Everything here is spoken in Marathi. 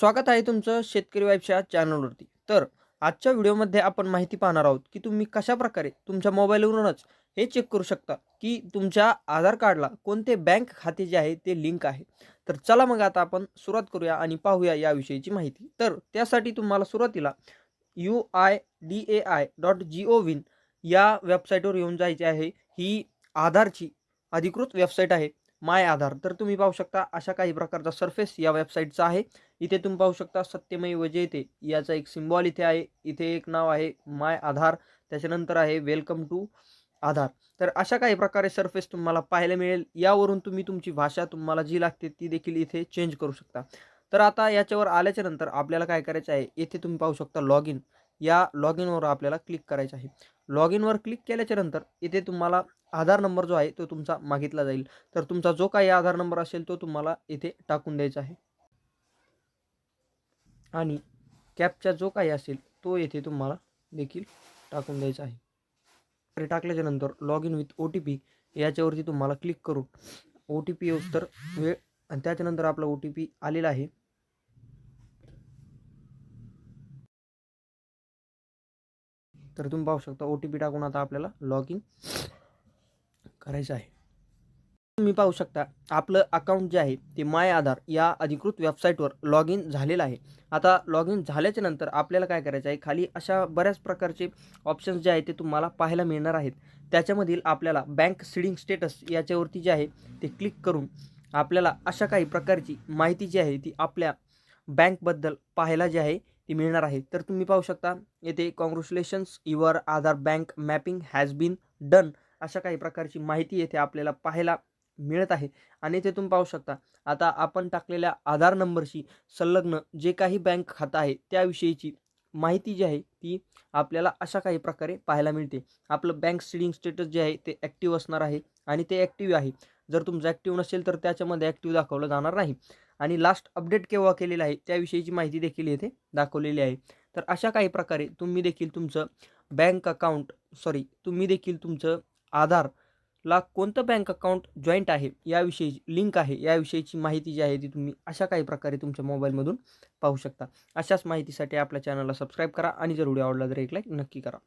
स्वागत आहे तुमचं शेतकरी वाईफच्या चॅनलवरती. तर आजच्या व्हिडिओमध्ये आपण माहिती पाहणार आहोत की तुम्ही कशा प्रकारे तुमच्या मोबाईलवरूनच हे चेक करू शकता की तुमच्या आधार कार्डला कोणते बँक खाते जे आहे ते लिंक आहे. तर चला मग आता आपण सुरुवात करूया आणि पाहूया याविषयीची माहिती. तर त्यासाठी तुम्हाला सुरुवातीला U I D A I dot G O V in या वेबसाईटवर येऊन जायचे आहे. ही आधारची अधिकृत वेबसाईट आहे माय आधार. तर तुम्ही पाहू शकता अशा काही प्रकारचा सरफेस या वेबसाईटचा आहे. इथे तुम्ही पाहू शकता सत्यमयी जयते याचा एक सिम्बॉल इथे आहे. इथे एक नाव आहे माय आधार. त्याच्यानंतर आहे वेलकम टू आधार. तर अशा काही प्रकारे सरफेस तुम्हाला पाहायला मिळेल. यावरून तुम्ही तुमची भाषा तुम्हाला जी लागते ती देखील इथे चेंज करू शकता. तर आता याच्यावर आल्याच्यानंतर आपल्याला काय करायचं आहे? येथे तुम्ही पाहू शकता लॉग इन या लॉग इनवर आपल्याला क्लिक करायचं आहे. लॉग इनवर क्लिक केल्याच्यानंतर इथे तुम्हाला आधार नंबर जो आहे तो तुमचा मागितला जाईल. तर तुमचा जो काही आधार नंबर असेल तो तुम्हाला इथे टाकून द्यायचा आहे. आणि कॅपचा जो काही असेल तो येथे तुम्हाला देखील टाकून द्यायचा आहे. तर टाकल्याच्यानंतर log in with O T P याच्यावरती तुम्हाला क्लिक करून ओ टी पी येऊस तर वेळ आणि त्याच्यानंतर आपला ओ टी पी आलेला आहे. तर तुम्ही पाहू शकता ओ टी पी टाकून आता आपल्याला लॉग इन करायचं आहे. तुम्ही पाहू शकता. आपलं अकाउंट जे आहे ते माय आधार या अधिकृत वेबसाईटवर लॉग इन झालेलं आहे. आता लॉग इन झाल्याच्यानंतर आपल्याला काय करायचं आहे? खाली अशा बऱ्याच प्रकारचे ऑप्शन्स जे आहेत ते तुम्हाला पाहायला मिळणार आहेत. त्याच्यामधील आपल्याला बँक सीडिंग स्टेटस याच्यावरती जे आहे ते क्लिक करून आपल्याला अशा काही प्रकारची माहिती जी आहे ती आपल्या बँकबद्दल पाहायला जी आहे ती मिळणार आहे. तर तुम्ही पाहू शकता येथे congratulations your Aadhaar bank mapping has been done अशा काही प्रकारची माहिती येथे आपल्याला पाहायला मिळत आहे. आणि ते तुम्ही पाहू शकता. आता आपण टाकलेल्या आधार नंबरशी संलग्न जे काही बँक खातं आहे त्याविषयीची माहिती जी आहे ती आपल्याला अशा काही प्रकारे पाहायला मिळते. आपलं बँक सीडिंग स्टेटस जे आहे ते ॲक्टिव्ह असणार आहे आणि ते ॲक्टिव्ह आहे. जर तुमचं ॲक्टिव्ह नसेल तर त्याच्यामध्ये ॲक्टिव्ह दाखवलं जाणार नाही. आणि लास्ट अपडेट केव्हा केलेलं आहे त्याविषयीची माहिती देखील येथे दाखवलेली आहे. तर अशा काही प्रकारे तुम्ही देखील तुमचं बँक अकाउंट सॉरी तुम्ही देखील तुमचं आधार ला कोणतं बँक अकाउंट जॉईंट आहे याविषयी लिंक आहे याविषयीची माहिती जी आहे ती तुम्ही अशा काही प्रकारे तुमच्या मोबाईलमधून पाहू शकता. अशाच माहितीसाठी आपल्या चॅनलला सबस्क्राईब करा आणि जर व्हिडिओ आवडला तर एक लाईक नक्की करा.